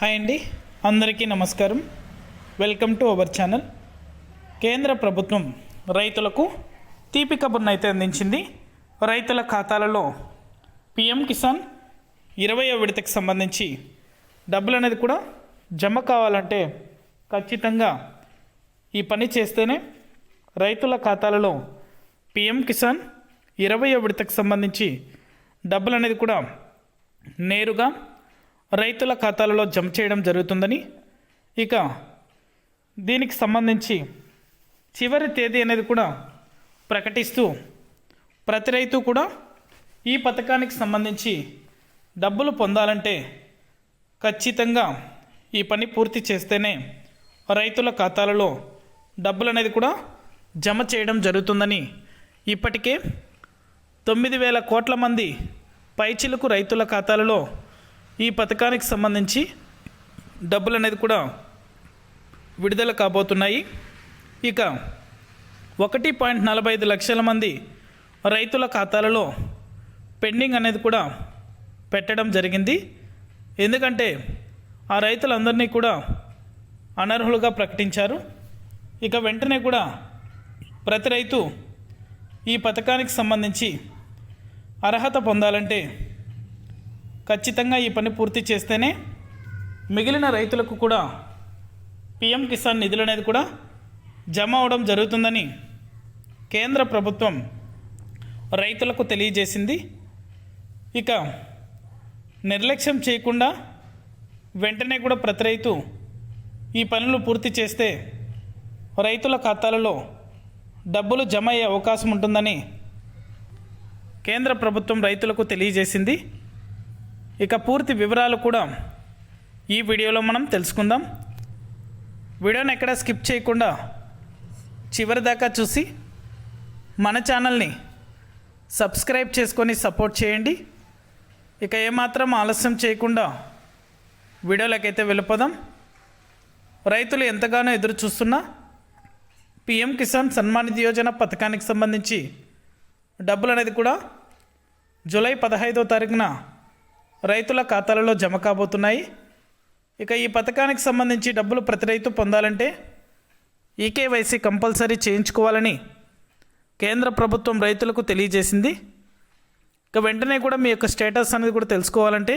Hi అండి. అందరికీ నమస్కారం. Welcome to our channel. కేంద్ర ప్రభుత్వం రైతులకు తీపి కబుర్ను అయితే అందించింది. రైతుల ఖాతాలలో పిఎం కిసాన్ ఇరవై విడతకి సంబంధించి డబ్బులు అనేది కూడా జమ కావాలంటే ఖచ్చితంగా ఈ పని చేస్తేనే రైతుల ఖాతాలలో పిఎం కిసాన్ ఇరవై విడతకు సంబంధించి డబ్బులు అనేది కూడా నేరుగా రైతుల ఖాతాలలో జమ చేయడం జరుగుతుందని. ఇక దీనికి సంబంధించి చివరి తేదీ అనేది కూడా ప్రకటిస్తూ ప్రతి రైతు కూడా ఈ పథకానికి సంబంధించి డబ్బులు పొందాలంటే ఖచ్చితంగా ఈ పని పూర్తి చేస్తేనే రైతుల ఖాతాలలో డబ్బులు అనేది కూడా జమ చేయడం జరుగుతుందని. ఇప్పటికే తొమ్మిది వేల కోట్ల మంది పైచిలకు రైతుల ఖాతాలలో ఈ పథకానికి సంబంధించి డబ్బులు అనేది కూడా విడుదల కాబోతున్నాయి. ఇక ఒకటి పాయింట్ నలభై ఐదు లక్షల మంది రైతుల ఖాతాలలో పెండింగ్ అనేది కూడా పెట్టడం జరిగింది. ఎందుకంటే ఆ రైతులందరినీ కూడా అనర్హులుగా ప్రకటించారు. ఇక వెంటనే కూడా ప్రతి రైతు ఈ పథకానికి సంబంధించి అర్హత పొందాలంటే ఖచ్చితంగా ఈ పని పూర్తి చేస్తేనే మిగిలిన రైతులకు కూడా పిఎం కిసాన్ నిధులు అనేది కూడా జమ అవడం జరుగుతుందని కేంద్ర ప్రభుత్వం రైతులకు తెలియజేసింది. ఇక నిర్లక్ష్యం చేయకుండా వెంటనే కూడా ప్రతి రైతు ఈ పనులు పూర్తి చేస్తే రైతుల ఖాతాలలో డబ్బులు జమ అయ్యే అవకాశం ఉంటుందని కేంద్ర ప్రభుత్వం రైతులకు తెలియజేసింది. ఇక పూర్తి వివరాలు కూడా ఈ వీడియోలో మనం తెలుసుకుందాం. వీడియోని ఎక్కడ స్కిప్ చేయకుండా చివరి దాకా చూసి మన ఛానల్ని సబ్స్క్రైబ్ చేసుకొని సపోర్ట్ చేయండి. ఇక ఏమాత్రం ఆలస్యం చేయకుండా వీడియోలకైతే వెళ్ళిపోదాం. రైతులు ఎంతగానో ఎదురు చూస్తున్నా పిఎం కిసాన్ సన్మాన్ నిధి యోజన పథకానికి సంబంధించి డబ్బులు అనేది కూడా జూలై పదహైదో తారీఖున రైతుల ఖాతాలలో జమ కాబోతున్నాయి. ఇక ఈ పథకానికి సంబంధించి డబ్బులు ప్రతి రైతు పొందాలంటే ఈకేవైసీ కంపల్సరీ చేయించుకోవాలని కేంద్ర ప్రభుత్వం రైతులకు తెలియజేసింది. ఇక వెంటనే కూడా మీ యొక్క స్టేటస్ అనేది కూడా తెలుసుకోవాలంటే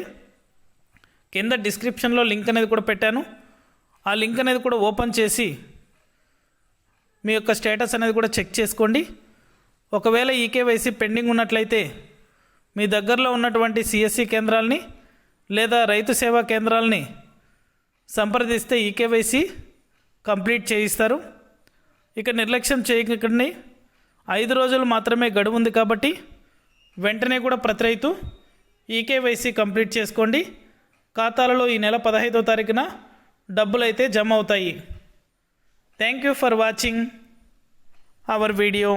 కింద డిస్క్రిప్షన్లో లింక్ అనేది కూడా పెట్టాను. ఆ లింక్ అనేది కూడా ఓపెన్ చేసి మీ యొక్క స్టేటస్ అనేది కూడా చెక్ చేసుకోండి. ఒకవేళ ఈకేవైసీ పెండింగ్ ఉన్నట్లయితే మీ దగ్గరలో ఉన్నటువంటి సిఎస్సి కేంద్రాలని లేదా రైతు సేవా కేంద్రాలని సంప్రదిస్తే ఈకేవైసీ కంప్లీట్ చేయిస్తారు. ఇక నిర్లక్ష్యం చేయకండి. ఐదు రోజులు మాత్రమే గడువు ఉంది కాబట్టి వెంటనే కూడా ప్రతి రైతు ఈకేవైసీ కంప్లీట్ చేసుకోండి. ఖాతాలలో ఈ నెల పదహైదో తారీఖున డబ్బులు అయితే జమ అవుతాయి. Thank you for watching our video